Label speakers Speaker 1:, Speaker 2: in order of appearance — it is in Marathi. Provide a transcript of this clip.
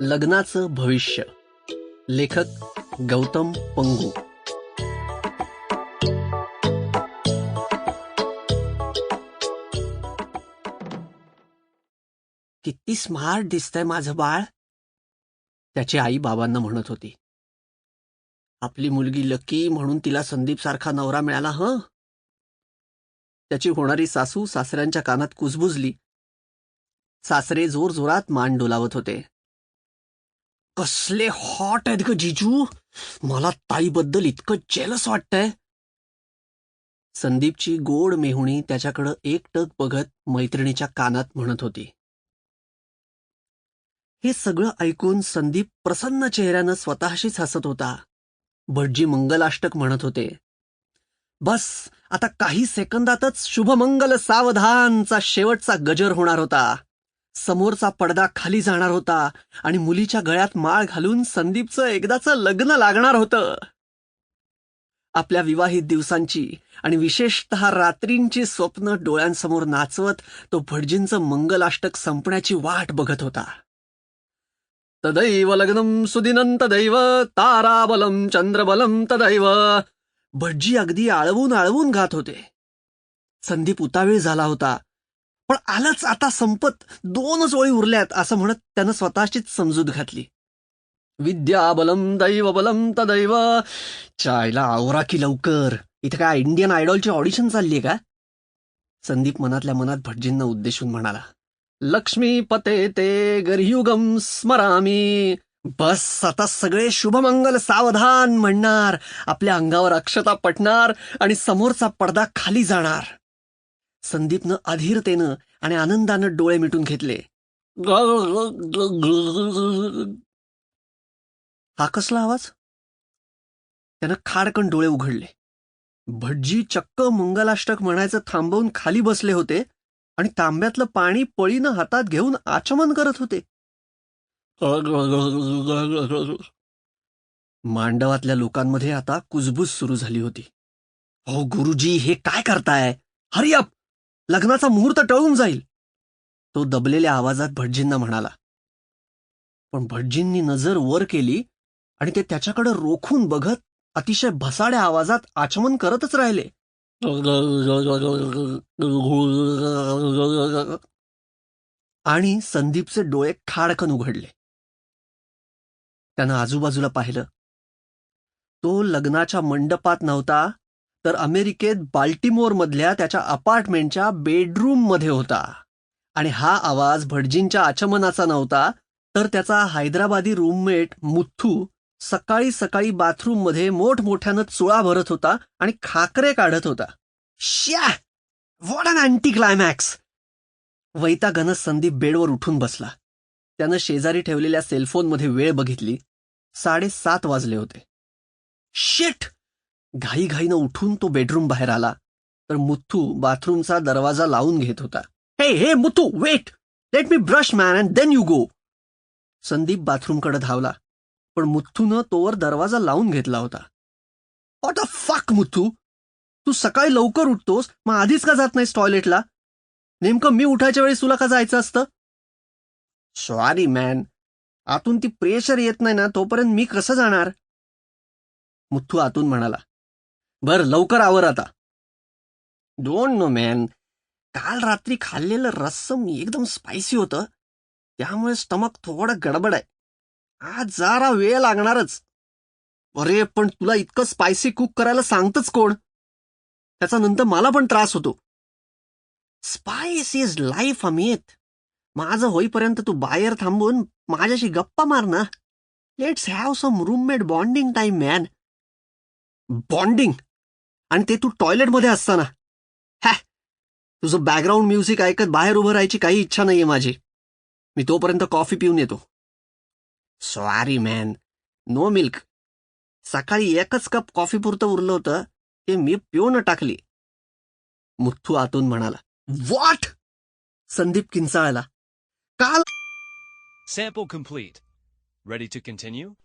Speaker 1: लग्नाचं भविष्य. लेखक गौतम पंगू. किती स्मार्ट दिसतंय माझं बाळ त्याची आई बाबांना म्हणत होती. आपली मुलगी लकी म्हणून तिला संदीप सारखा नवरा मिळाला ह? त्याची होणारी सासू सासऱ्यांच्या कानात कुजबुजली. सासरे जोर जोरात मान डोलावत होते. कसले हॉट आहेत ग जिजू. मला ताईबद्दल इतकं जेलस वाटतंय. संदीपची गोड मेहुणी त्याच्याकडं एकटक बघत मैत्रिणीच्या कानात म्हणत होती. हे सगळं ऐकून संदीप प्रसन्न चेहऱ्यानं स्वतःशीच हसत होता. भटजी मंगलाष्टक म्हणत होते बस आता काही सेकंदातच शुभमंगल सावधानचा शेवटचा गजर होणार होता. समोरचा पडदा खाली जाणार होता आणि मुलीच्या गळ्यात माळ घालून संदीपचं एकदाचं लग्न लागणार होतं. आपल्या विवाहित दिवसांची आणि विशेषतः रात्रींची स्वप्न डोळ्यांसमोर नाचवत तो भटजींचं मंगलाष्टक संपण्याची वाट बघत होता. तदैव लग्नम सुदिनं तदैव ताराबलम चंद्रबलम तदैव. भटजी अगदी आळवून आळवून गात होते. संदीप उतावीळ झाला होता. पण आलंच आता संपत दोनच ओळी उरल्यात असं म्हणत त्यानं स्वतःचीच समजूत घातली. विद्या बलम दैव बलम तदैव. चायला आवरा की लवकर. इथं काय इंडियन आयडॉलची ऑडिशन चालली का? संदीप मनातल्या मनात भटजींना उद्देशून म्हणाला लक्ष्मी पते ते गरयुगम स्मरामी. बस आता सगळे शुभमंगल सावधान म्हणणार. आपल्या अंगावर अक्षता पटणार आणि समोरचा पडदा खाली जाणार. संदीपनं अधीरतेनं आणि आनंदानं डोळे मिटून घेतले. हा कसला आवाज? त्यानं खाडकन डोळे उघडले. भटजी चक्क मंगलाष्टक म्हणायचं थांबवून खाली बसले होते आणि तांब्यातलं पाणी पळीनं हातात घेऊन आचमन करत होते. मांडवातल्या लोकांमध्ये आता कुजबूज सुरू झाली होती. हो गुरुजी हे काय करताय? हरी लग्नाचा मुहूर्त टळून जाईल. तो दबलेल्या आवाजात भटजींना म्हणाला पण भटजींनी नजर वर केली आणि ते त्याच्याकडे रोखून बघत अतिशय भसाड्या आवाजात आचमन करतच राहिले. आणि संदीपचे डोळे खाडकन उघडले. त्यानं आजूबाजूला पाहिलं. तो लग्नाच्या मंडपात नव्हता तर अमेरिकेत बाल्टीमोरमधल्या त्याच्या अपार्टमेंटच्या बेडरूममध्ये होता. आणि हा आवाज भटजींच्या आचमनाचा नव्हता तर त्याचा हैदराबादी रूममेट मुथ्थू सकाळी सकाळी बाथरूममध्ये मोठमोठ्यानं चुळा भरत होता आणि खाकरे काढत होता. श्या! वॉट अन अँटी क्लायमॅक्स वैतागानं संदीप बेडवर उठून बसला. त्यानं शेजारी ठेवलेल्या सेलफोनमध्ये वेळ बघितली. साडेसात वाजले होते. शिट घाईघाईनं उठून तो बेडरूम बाहेर आला. तर मुथ्थू बाथरूमचा दरवाजा लावून घेत होता. हे हे Muthu wait let me brush man and then you go Sandeep बाथरूमकडे धावला. पण मुथ्थूनं तोवर दरवाजा लावून घेतला होता. वॉट अ फक मुथ्थू तू सकाळी लवकर उठतोस? मग आधीच का जात नाहीस टॉयलेटला नेमकं मी उठायच्या वेळेस तुला का जायचं असतं? सॉरी मॅन आतून ती प्रेशर येत नाही ना तोपर्यंत मी कसं जाणार? मुथ्थू आतून म्हणाला. बर लवकर आवर आता. डोंट नो मॅन काल रात्री खाल्लेलं रस्सम एकदम स्पायसी होतं. त्यामुळे स्टमक थोडं गडबड आहे. आज जरा वेळ लागणारच. अरे पण तुला इतकं स्पायसी कुक करायला सांगतच कोण? त्याचा नंतर मला पण त्रास होतो. Spice is life Amit. माझं होईपर्यंत तू बाहेर थांबून माझ्याशी गप्पा मार ना. Let's have some roommate bonding time man bonding आणि ते तू टॉयलेटमध्ये असताना. हॅ तुझं बॅकग्राऊंड म्युझिक ऐकत बाहेर उभं राहायची काही इच्छा नाहीये माझी. मी तोपर्यंत कॉफी पिऊन येतो. सॉरी मॅन नो मिल्क सकाळी एकच कप कॉफी पुरतं उरलं होतं ते मी पिऊन टाकली. मुथ्थू आतून म्हणाला वॉट संदीप किंचाळला. काल
Speaker 2: Sample complete. Ready to continue?